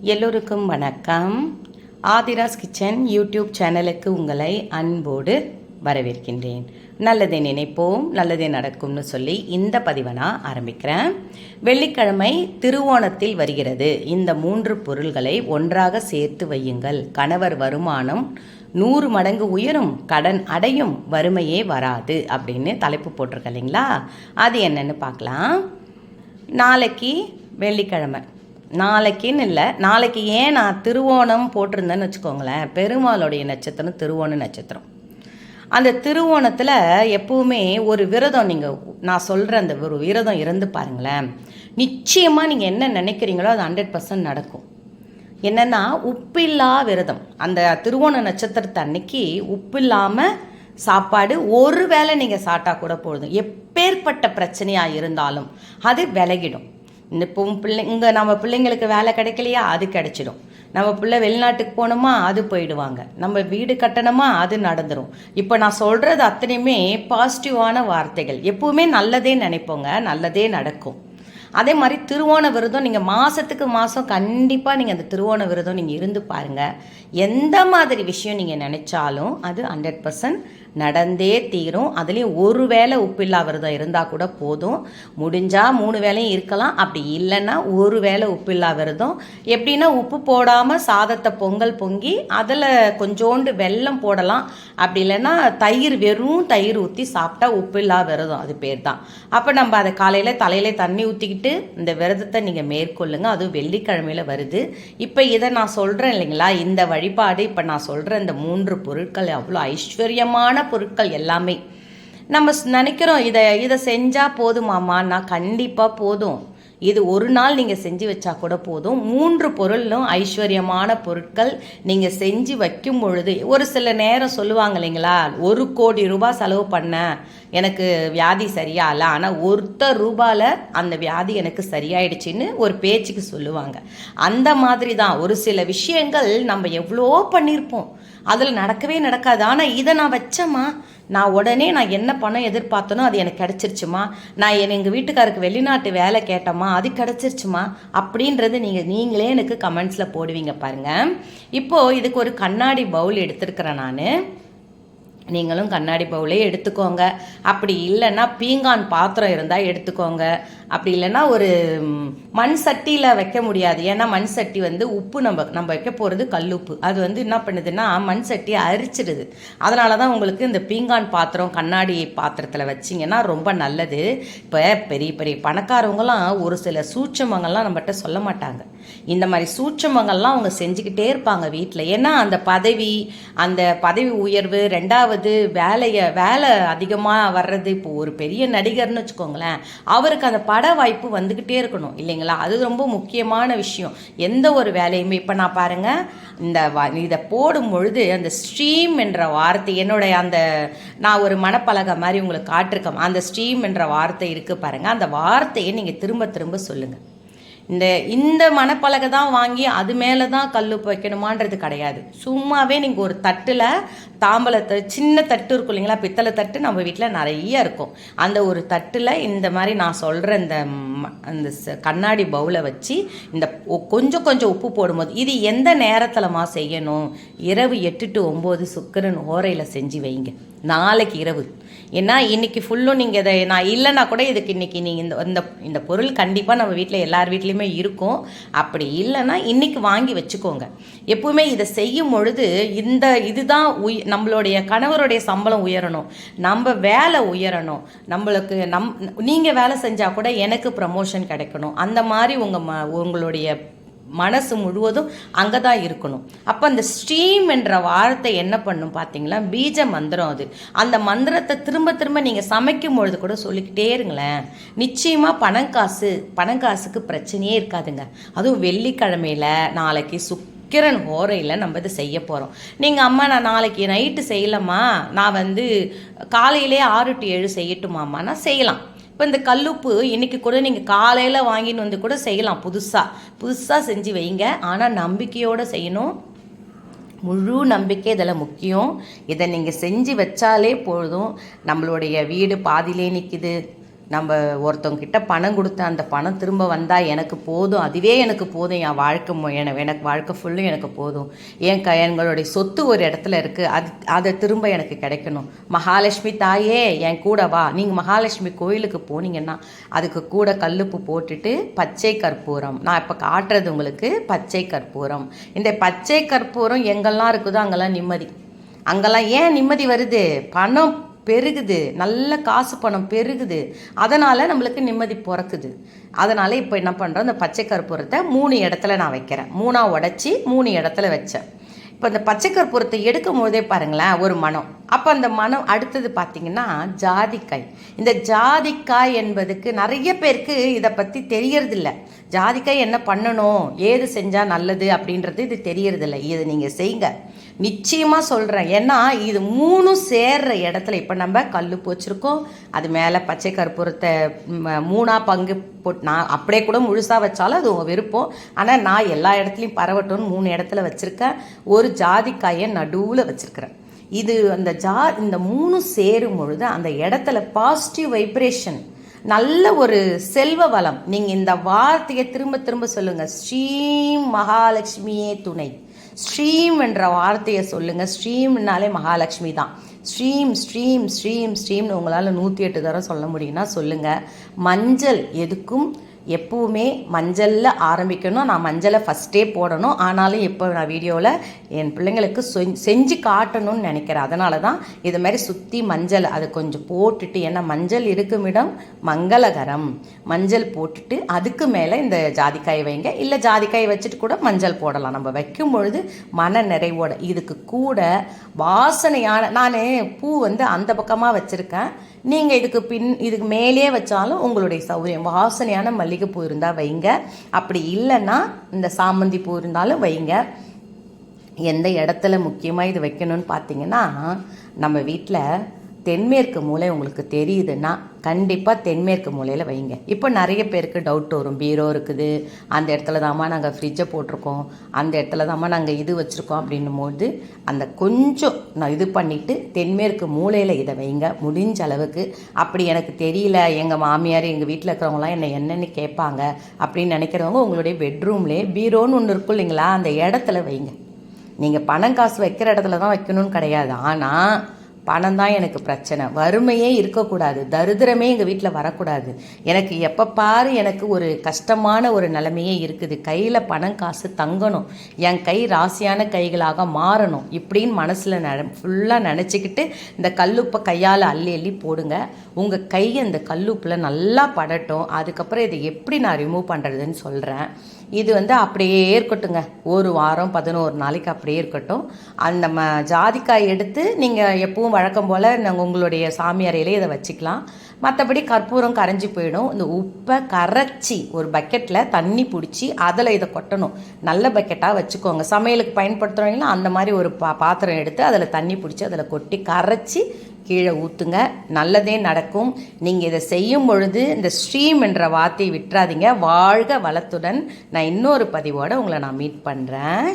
எல்லோருக்கும் வணக்கம். Aadhira's kitchen YouTube சேனலுக்கு உங்களை அன்போடு வரவேற்கின்றேன். நல்லதை நினைப்போம் நல்லதே நடக்கும்னு சொல்லி இந்த பதிவை நான் ஆரம்பிக்கிறேன். வெள்ளிக்கிழமை திருவோணத்தில் வருகிறது. இந்த மூன்று பொருள்களை ஒன்றாக சேர்த்து வையுங்கள். கணவர் வருமானம் நூறு மடங்கு உயரும் கடன் அடையும் வறுமையே வராது அப்படின்னு தலைப்பு போட்டிருக்க இல்லைங்களா அது என்னன்னு பார்க்கலாம். நாளைக்கு வெள்ளிக்கிழமை. நாளைக்குன்னு இல்லை. நாளைக்கு ஏன் நான் திருவோணம் போட்டிருந்தேன்னு வச்சுக்கோங்களேன். பெருமாளுடைய நட்சத்திரம் திருவோண நட்சத்திரம். அந்த திருவோணத்தில் எப்பவுமே ஒரு விரதம் நீங்கள் நான் சொல்கிற அந்த ஒரு விரதம் இருந்து பாருங்களேன். நிச்சயமாக நீங்கள் என்ன நினைக்கிறீங்களோ அது ஹண்ட்ரட் பர்சன்ட் நடக்கும். என்னென்னா உப்பில்லா விரதம். அந்த திருவோண நட்சத்திரத்தை அன்னைக்கு உப்பு இல்லாமல் சாப்பாடு ஒரு வேளை நீங்கள் சாப்பிட்டா கூட போதும். எப்பேற்பட்ட பிரச்சனையாக இருந்தாலும் அது விலகிடும். இந்த இப்போ பிள்ளை இங்கே நம்ம பிள்ளைங்களுக்கு வேலை கிடைக்கலையா? அது கிடைச்சிடும். நம்ம பிள்ளை வெளிநாட்டுக்கு போகணுமா? அது போயிடுவாங்க. நம்ம வீடு கட்டணுமா? அது நடந்துடும் இப்போ நான் சொல்கிறது அத்தனையுமே பாசிட்டிவான வார்த்தைகள். எப்பவுமே நல்லதே நினைப்போங்க. நல்லதே நடக்கும். அதே மாதிரி திருவோண விரதம் நீங்கள் மாதத்துக்கு மாதம் கண்டிப்பாக நீங்கள் அந்த திருவோண விரதம் நீங்கள் இருந்து பாருங்கள் எந்த மாதிரி விஷயம் நீங்கள் நினச்சாலும் அது ஹண்ட்ரட் பர்சன்ட் நடந்தே தீரும். அதுலேயும் ஒரு வேளை உப்பில்லா விரதம் இருந்தால் கூட போதும். முடிஞ்சால் மூணு வேளையும் இருக்கலாம். அப்படி இல்லைன்னா ஒரு வேளை உப்பில்லா விரதம் எப்படின்னா உப்பு போடாமல் சாதத்தை பொங்கல் பொங்கி அதில் கொஞ்சோண்டு வெல்லம் போடலாம். அப்படி இல்லைன்னா தயிர் வெறும் தயிர் ஊற்றி சாப்பிட்டா உப்பில்லா விரதம் அது பேர் தான். அப்போ நம்ம அதை காலையில் தலையில தண்ணி ஊற்றிக்கிட்டு இந்த விரதத்தை நீங்கள் மேற்கொள்ளுங்க. அதுவும் வெள்ளிக்கிழமையில் வருது. இப்போ இதை நான் சொல்கிறேன் இல்லைங்களா? இந்த வழிபாடு. இப்போ நான் சொல்கிற இந்த மூன்று பொருட்கள் அவ்வளோ ஐஸ்வர்யமான பொருட்கள் எல்லாமே. நம்ம நினைக்கிறோம் இதை இதை செஞ்சால் போதுமாம்மா நான் கண்டிப்பாக போதும். இது ஒரு நாள் நீங்கள் செஞ்சு வச்சா கூட போதும். மூன்று பொருளும் ஐஸ்வர்யமான பொருட்கள் நீங்கள் செஞ்சு வைக்கும் பொழுது ஒரு சில நேரம் சொல்லுவாங்க இல்லைங்களா ஒரு கோடி ரூபாய் செலவு பண்ணேன் எனக்கு வியாதி சரியாகல ஆனால் ஒருத்தர் ரூபாயில் அந்த வியாதி எனக்கு சரியாயிடுச்சின்னு ஒரு பேச்சுக்கு சொல்லுவாங்க. அந்த மாதிரி தான் ஒரு சில விஷயங்கள் நம்ம எவ்வளோ பண்ணியிருப்போம் அதில் நடக்கவே நடக்காது. ஆனால் இதை நான் வச்சேம்மா. நான் உடனே நான் என்ன பணம் எதிர்பார்த்தனோ அது எனக்கு கிடச்சிருச்சுமா நான் என் எங்கள் வீட்டுக்காருக்கு வெளிநாட்டு வேலை கேட்டோமா அது கிடச்சிருச்சுமா அப்படின்றது நீங்கள் நீங்களே எனக்கு கமெண்ட்ஸில் போடுவீங்க பாருங்கள் இப்போது இதுக்கு ஒரு கண்ணாடி பவுல் எடுத்திருக்கிறேன் நான். நீங்களும் கண்ணாடி பவுலே எடுத்துக்கோங்க. அப்படி இல்லைன்னா பீங்கான் பாத்திரம் இருந்தால் எடுத்துக்கோங்க. அப்படி இல்லைன்னா ஒரு மண் சட்டியில் வைக்க முடியாது. ஏன்னா மண் சட்டி வந்து உப்பு நம்ம நம்ம வைக்க போகிறது கல்லுப்பு அது வந்து என்ன பண்ணுதுன்னா மண் சட்டியை அரிச்சிடுது. அதனால தான் உங்களுக்கு இந்த பீங்கான் பாத்திரம் கண்ணாடி பாத்திரத்தில் வச்சிங்கன்னா ரொம்ப நல்லது. இப்போ பெரிய பெரிய பணக்காரவங்களாம் ஒரு சில சூட்சமங்கள்லாம் நம்மகிட்ட சொல்ல மாட்டாங்க. இந்த மாதிரி சூட்சமங்கள்லாம் அவங்க செஞ்சுக்கிட்டே இருப்பாங்க வீட்டில் ஏன்னா அந்த பதவி அந்த பதவி உயர்வு ரெண்டாவது வேலையை வேலை அதிகமாக வர்றது இப்போ ஒரு பெரிய நடிகர்னு வச்சுக்கோங்களேன் அவருக்கு அந்த பட வாய்ப்பு வந்துக்கிட்டே இருக்கணும் இல்லைங்களா? அது ரொம்ப முக்கியமான விஷயம். எந்த ஒரு வேலையுமே இப்போ நான் பாருங்க இந்த வ- இதை போடும் பொழுது அந்த ஸ்ட்ரீம் என்ற வார்த்தை என்னுடைய அந்த நான் ஒரு மனப்பலகை மாதிரி உங்களுக்கு காட்டிருக்கேன். அந்த ஸ்ட்ரீம் என்ற வார்த்தை இருக்குது பாருங்க. அந்த வார்த்தையை நீங்கள் திரும்ப திரும்ப சொல்லுங்கள் இந்த இந்த மணப்பலகை தான் வாங்கி அது மேலே தான் கல் வைக்கணுமான்றது கிடையாது. சும்மாவே நீங்கள் ஒரு தட்டில் தாம்பலத்தை சின்ன தட்டு இருக்கும் இல்லைங்களா? பித்தளை தட்டு நம்ம வீட்டில் நிறைய இருக்கும். அந்த ஒரு தட்டில் இந்த மாதிரி நான் சொல்கிற இந்த ம- அந்த கண்ணாடி பவுலை வச்சு இந்த ஒ- கொஞ்சம் கொஞ்சம் உப்பு போடும்போது இது எந்த நேரத்தில்மா செய்யணும்? இரவு எட்டு டு ஒம்பது சுக்கரன் ஓரையில் செஞ்சு வைங்க. நாளைக்கு இரவு. ஏன்னா இன்னைக்கு ஃபுல்லும் நீங்கள் இதை நான் இல்லைன்னா கூட இதுக்கு இன்றைக்கி நீங்கள் இந்த இந்த இந்த பொருள் கண்டிப்பாக நம்ம வீட்டில் எல்லார் வீட்லேயுமே இருக்கும். அப்படி இல்லைன்னா இன்றைக்கி வாங்கி வச்சுக்கோங்க. எப்பவுமே இதை செய்யும் பொழுது இந்த இதுதான் உய் நம்மளுடைய கணவருடைய சம்பளம் உயரணும். நம்ம வேலை உயரணும். நம்மளுக்கு நம் நீங்கள் வேலை செஞ்சால் கூட எனக்கு ப்ரமோஷன் கிடைக்கணும். அந்த மாதிரி உங்கள் ம உங்களுடைய மனசு முழுவதும் அங்கே தான் இருக்கணும். அப்போ அந்த ஸ்ட்ரீம் என்ற வார்த்தை என்ன பண்ணும் பார்த்தீங்களா பீஜ மந்திரம் அது. அந்த மந்திரத்தை திரும்ப திரும்ப நீங்கள் சமைக்கும் பொழுது கூட சொல்லிக்கிட்டே இருங்களேன். நிச்சயமாக பணம் காசு பணம் காசுக்கு பிரச்சனையே இருக்காதுங்க. அதுவும் வெள்ளிக்கிழமையில நாளைக்கு சுக்கிரன் ஓரையில் நம்ம இதை செய்ய போகிறோம் நீங்கள் அம்மா நான் நாளைக்கு நைட்டு செய்யலம்மா. நான் வந்து காலையிலே ஆறு டு ஏழு செய்யட்டுமாம்மா. நான் செய்யலாம். இப்போ இந்த கல்லுப்பு இன்னைக்கு கூட நீங்கள் காலையில் வாங்கின்னு வந்து கூட செய்யலாம் புதுசாக புதுசாக செஞ்சு வைங்க. ஆனால் நம்பிக்கையோடு செய்யணும். முழு நம்பிக்கை இதில் முக்கியம். இதை நீங்கள் செஞ்சு வச்சாலே போதும். நம்மளுடைய வீடு பாதியிலே நிற்கிது நம்ம ஒருத்தவங்கிட்ட பணம் கொடுத்த அந்த பணம் திரும்ப வந்தால் எனக்கு போதும். அதுவே எனக்கு போதும். என் வாழ்க்கை எனக்கு எனக்கு வாழ்க்கை ஃபுல்லும் எனக்கு போதும். என் க எங்களுடைய சொத்து ஒரு இடத்துல இருக்குது அது அதை திரும்ப எனக்கு கிடைக்கணும். மகாலட்சுமி தாயே என் கூட வா. நீங்கள் மகாலட்சுமி கோயிலுக்கு போனீங்கன்னா அதுக்கு கூட கல்லுப்பு போட்டுட்டு பச்சை கற்பூரம். நான் இப்போ காட்டுறது உங்களுக்கு பச்சை கற்பூரம். இந்த பச்சை கற்பூரம் எங்கெல்லாம் இருக்குதோ அங்கெல்லாம் நிம்மதி. அங்கெல்லாம் ஏன் நிம்மதி வருது? பணம் பெருகுது. நல்ல காசு பணம் பெருகுது. அதனால் நம்மளுக்கு நிம்மதி பிறக்குது. அதனால் இப்போ என்ன பண்ணுறோம் இந்த பச்சை கற்பூரத்தை மூணு இடத்துல நான் வைக்கிறேன். மூணாக உடச்சி மூணு இடத்துல வச்சேன். இப்போ இந்த பச்சை கற்பூரத்தை எடுக்கும் போதே பாருங்களேன் ஒரு மனம். அப்போ அந்த மனம் அடுத்தது பார்த்தீங்கன்னா ஜாதிக்காய். இந்த ஜாதிக்காய் என்பதுக்கு நிறைய பேருக்கு இதை பற்றி தெரியறதில்ல. ஜாதிக்காய் என்ன பண்ணணும்? ஏது செஞ்சால் நல்லது அப்படின்றது இது தெரியறதில்ல. இது நீங்கள் செய்யுங்க நிச்சயமாக சொல்கிறேன் ஏன்னா இது மூணும் சேர்ற இடத்துல இப்போ நம்ம கல்லுப்பு வச்சுருக்கோம் அது மேலே பச்சை கற்பூரத்தை மூணாக பங்கு போட்டு நான் அப்படியே கூட முழுசாக வச்சாலும் அது உங்கள் விருப்பம் ஆனால் நான் எல்லா இடத்துலையும் பரவட்டும்னு மூணு இடத்துல வச்சுருக்கேன். ஒரு ஜாதிக்காயை நடுவில் வச்சுருக்கிறேன். இது அந்த ஜா இந்த மூணு சேரும் பொழுது அந்த இடத்துல பாசிட்டிவ் வைப்ரேஷன் நல்ல ஒரு செல்வ வளம். நீங்கள் இந்த வார்த்தையை திரும்ப திரும்ப சொல்லுங்கள் ஸ்ரீம் மகாலட்சுமியே துணை. ஸ்ரீம் என்ற வார்த்தையை சொல்லுங்கள் ஸ்ரீம்னாலே மகாலட்சுமி தான். ஸ்ட்ரீம் ஸ்ட்ரீம் ஸ்ட்ரீம் ஸ்ட்ரீம்னு உங்களால் நூற்றி எட்டு தடவை சொல்ல முடியும்னா சொல்லுங்கள் மஞ்சள் எதுக்கும்? எப்பவுமே மஞ்சளில் ஆரம்பிக்கணும். நான் மஞ்சளை ஃபஸ்ட்டே போடணும். ஆனாலும் இப்போ நான் வீடியோவில் என் பிள்ளைங்களுக்கு செஞ்சு காட்டணும்னு நினைக்கிறேன். அதனால தான் இது மாதிரி சுற்றி மஞ்சள் அதை கொஞ்சம் போட்டுட்டு ஏன்னா மஞ்சள் இருக்கும் இடம் மங்களகரம். மஞ்சள் போட்டுட்டு அதுக்கு மேலே இந்த ஜாதிக்காய் வைங்க. இல்லை ஜாதிக்காயை வச்சுட்டு கூட மஞ்சள் போடலாம். நம்ம வைக்கும் பொழுது மன நிறைவோட இதுக்கு கூட வாசனையான நான் பூ வந்து அந்த பக்கமாக வச்சுருக்கேன். நீங்கள் இதுக்கு பின் இதுக்கு மேலேயே வச்சாலும் உங்களுடைய சௌரியம் வாசனையான மல்லிகைப்பூ இருந்தால் வைங்க. அப்படி இல்லைன்னா இந்த சாமந்தி பூ இருந்தாலும் வைங்க. எந்த இடத்துல முக்கியமாக இது வைக்கணும்னு பார்த்தீங்கன்னா நம்ம வீட்டில் தென்மேற்கு மூலை உங்களுக்கு தெரியுதுன்னா கண்டிப்பாக தென்மேற்கு மூலையில் வைங்க. இப்போ நிறைய பேருக்கு டவுட் வரும். பீரோ இருக்குது. அந்த இடத்துல தாம்மா நாங்கள் ஃப்ரிட்ஜை போட்டிருக்கோம். அந்த இடத்துல தாம்மா நாங்கள் இது வச்சுருக்கோம் அப்படின்னும் போது அந்த கொஞ்சம் நான் இது பண்ணிவிட்டு தென்மேற்கு மூலையில் இதை வைங்க. முடிஞ்ச அளவுக்கு. அப்படி எனக்கு தெரியல எங்கள் மாமியார் எங்கள் வீட்டில் இருக்கிறவங்களாம் என்னை என்னென்னு கேட்பாங்க அப்படின்னு நினைக்கிறவங்க உங்களுடைய பெட்ரூம்லேயே பீரோன்னு ஒன்று இருக்கும் இல்லைங்களா? அந்த இடத்துல வைங்க. நீங்கள் பணம் காசு வைக்கிற இடத்துல தான் வைக்கணும்னு கிடையாது. ஆனால் பணம் தான் எனக்கு பிரச்சனை. வறுமையே இருக்கக்கூடாது. தரித்திரமே எங்கள் வீட்டில் வரக்கூடாது. எனக்கு எப்போ பாரு எனக்கு ஒரு கஷ்டமான ஒரு நிலைமையே இருக்குது. கையில் பணம் காசு தங்கணும். என் கை ராசியான கைகளாக மாறணும் இப்படின்னு மனசில் ந ஃபுல்லாக நினச்சிக்கிட்டு இந்த கல்லுப்பை கையால் அள்ளி அள்ளி போடுங்க. உங்கள் கை அந்த கல்லுப்பில் நல்லா படட்டும். அதுக்கப்புறம் இதை எப்படி நான் ரிமூவ் பண்ணுறதுன்னு சொல்கிறேன் இது வந்து அப்படியே இருக்கட்டுங்க ஒரு வாரம் பதினோரு நாளைக்கு அப்படியே இருக்கட்டும். அந்த நம்ம ஜாதிக்காய் எடுத்து நீங்கள் எப்பவும் வழக்கம் போல் நாங்கள் உங்களுடைய சாமி அறையிலே இதை வச்சுக்கலாம். மற்றபடி கற்பூரம் கரைஞ்சி போயிடும். இந்த உப்பை கரைச்சி ஒரு பக்கெட்டில் தண்ணி பிடிச்சி அதில் இதை கொட்டணும். நல்ல பக்கெட்டாக வச்சுக்கோங்க. சமையலுக்கு பயன்படுத்துகிறவங்களும் அந்த மாதிரி ஒரு பா பாத்திரம் எடுத்து அதில் தண்ணி பிடிச்சி அதில் கொட்டி கரைச்சி கீழே ஊற்றுங்க நல்லதே நடக்கும். நீங்கள் இதை செய்யும் பொழுது இந்த ஸ்ட்ரீம் என்ற வார்த்தையை விட்டுறாதீங்க. வாழ்க வளத்துடன். நான் இன்னொரு பதிவோடு உங்களை நான் மீட் பண்ணுறேன்